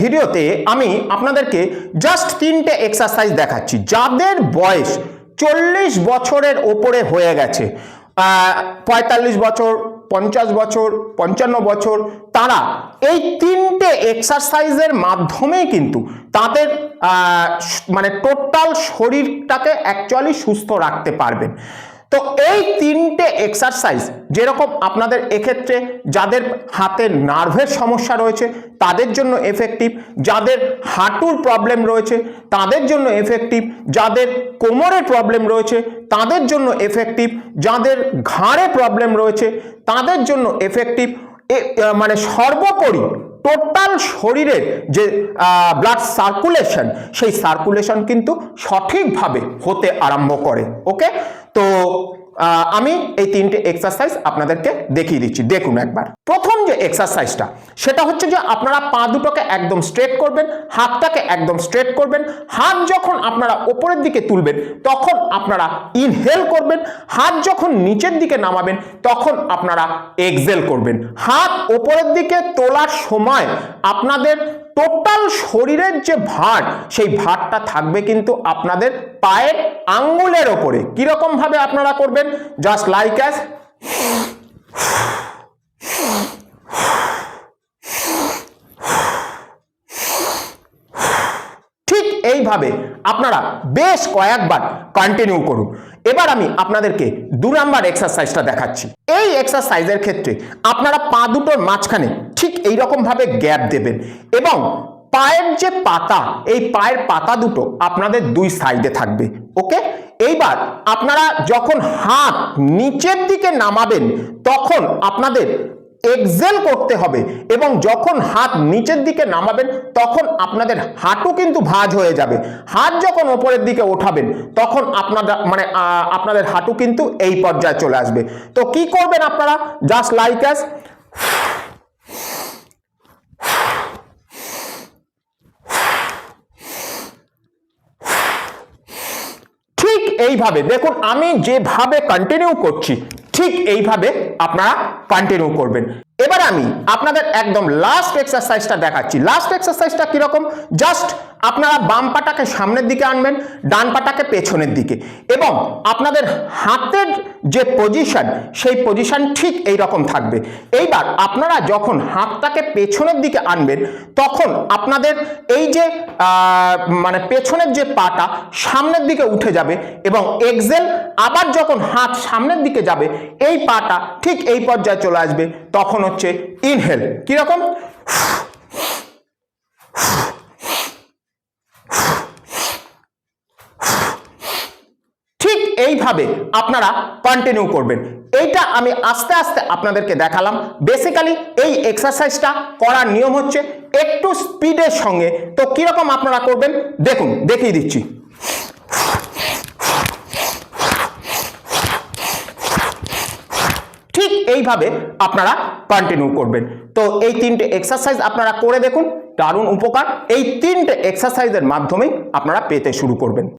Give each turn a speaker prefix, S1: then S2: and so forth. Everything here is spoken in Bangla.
S1: ভিডিওতে আমি আপনাদেরকে জাস্ট তিনটে এক্সারসাইজ দেখাচ্ছি। যাদের বয়স চল্লিশ বছরের ওপরে হয়ে গেছে পঁয়তাল্লিশ বছর, পঞ্চাশ বছর, পঞ্চান্ন বছর, তারা এই তিনটে এক্সারসাইজের মাধ্যমেই কিন্তু তাদের মানে টোটাল শরীরটাকে অ্যাকচুয়ালি সুস্থ রাখতে পারবেন। তো এই তিনটে এক্সারসাইজ যেরকম আপনাদের এক্ষেত্রে যাদের হাতে নার্ভের সমস্যা রয়েছে, তাদের জন্য এফেক্টিভ যাদের হাঁটুর প্রবলেম রয়েছে, তাদের জন্য এফেক্টিভ যাদের কোমরের প্রবলেম রয়েছে, তাদের জন্য এফেক্টিভ যাদের ঘাড়ে প্রবলেম রয়েছে, তাদের জন্য এফেক্টিভ মানে সর্বোপরি টোটাল শরীরের যে ব্লাড সার্কুলেশন সেই সার্কুলেশন কিন্তু সঠিকভাবে হতে আরম্ভ করে ওকে তো আমি এই তিনটে এক্সারসাইজ আপনাদেরকে দেখিয়ে দিচ্ছি। দেখুন একবার। প্রথম যে এক্সারসাইজটা সেটা হচ্ছে যে আপনারা পা দুটোকে একদম স্ট্রেট করবেন, হাতটাকে একদম স্ট্রেট করবেন, হাত যখন আপনারা ওপরের দিকে তুলবেন, তখন আপনারা ইনহেল করবেন, হাত যখন নিচের দিকে নামাবেন, তখন আপনারা এক্সেল করবেন। হাত ওপরের দিকে তোলার সময় আপনাদের টোটাল শরীরের যে ভার, সেই ভারটা থাকবে কিন্তু আপনাদের পায়ের আঙ্গুলের ওপরে। কীরকম ভাবে আপনারা করবেন? জাস্ট লাইক অ্যাজ ঠিক এইভাবে আপনারা বেশ কয়েকবার কন্টিনিউ করুন। এবার আমি আপনাদেরকে দু নাম্বার এক্সারসাইজটা দেখাচ্ছি। এই এক্সারসাইজের ক্ষেত্রে আপনারা পা দুটোর মাঝখানে ঠিক এইরকম ভাবে গ্যাপ দেবেন। এবং পায়ের যে পাতা, এই পায়ের পাতা দুটো আপনাদের দুই সাইডে থাকবে, ওকে? এইবার আপনারা যখন হাত নিচের দিকে নামাবেন, তখন আপনাদের এক্সেল করতে হবে এবং যখন হাত নিচের দিকে নামাবেন, তখন আপনাদের হাঁটু কিন্তু ভাঁজ হয়ে যাবে। হাত যখন ওপরের দিকে ওঠাবেন, তখন আপনারা মানে আপনাদের হাঁটু কিন্তু এই পর্যায়ে চলে আসবে। তো কি করবেন আপনারা? জাস্ট লাইক অ্যাস ঠিক এইভাবে, দেখুন, আমি যেভাবে কন্টিনিউ করছি, ঠিক এইভাবে আপনারা কন্টিনিউ করবেন। এবার আমি আপনাদের একদম লাস্ট এক্সারসাইজটা দেখাচ্ছি। লাস্ট এক্সারসাইজটা কীরকম? জাস্ট আপনারা বাম পাটাকে সামনের দিকে আনবেন, ডান পাটাকে পেছনের দিকে। এবং আপনাদের হাতের যে পজিশন সেই পজিশন ঠিক এই রকম থাকবে। এইবার আপনারা যখন হাতটাকে পেছনের দিকে আনবেন, তখন আপনাদের এই যে মানে পেছনের যে পাটা সামনের দিকে উঠে যাবে এবং এক্সেল আবার যখন হাত সামনের দিকে যাবে, এই পাটা ঠিক এই পর্যায়ে চলে আসবে। তখন হচ্ছে ইনহেল কীরকম ঠিক এইভাবে আপনারা কন্টিনিউ করবেন। এইটা আমি আস্তে আস্তে আপনাদেরকে দেখালাম। বেসিক্যালি এই এক্সারসাইজটা করার নিয়ম হচ্ছে একটু স্পিডের সঙ্গে। তো কীরকম আপনারা করবেন? দেখুন, দেখিয়ে দিচ্ছি। ঠিক এইভাবে আপনারা কন্টিনিউ করবেন। তো এই তিনটে এক্সারসাইজ আপনারা করে দেখুন। দারুণ উপকার। এই তিনটে এক্সারসাইজের মাধ্যমেই আপনারা পেতে শুরু করবেন।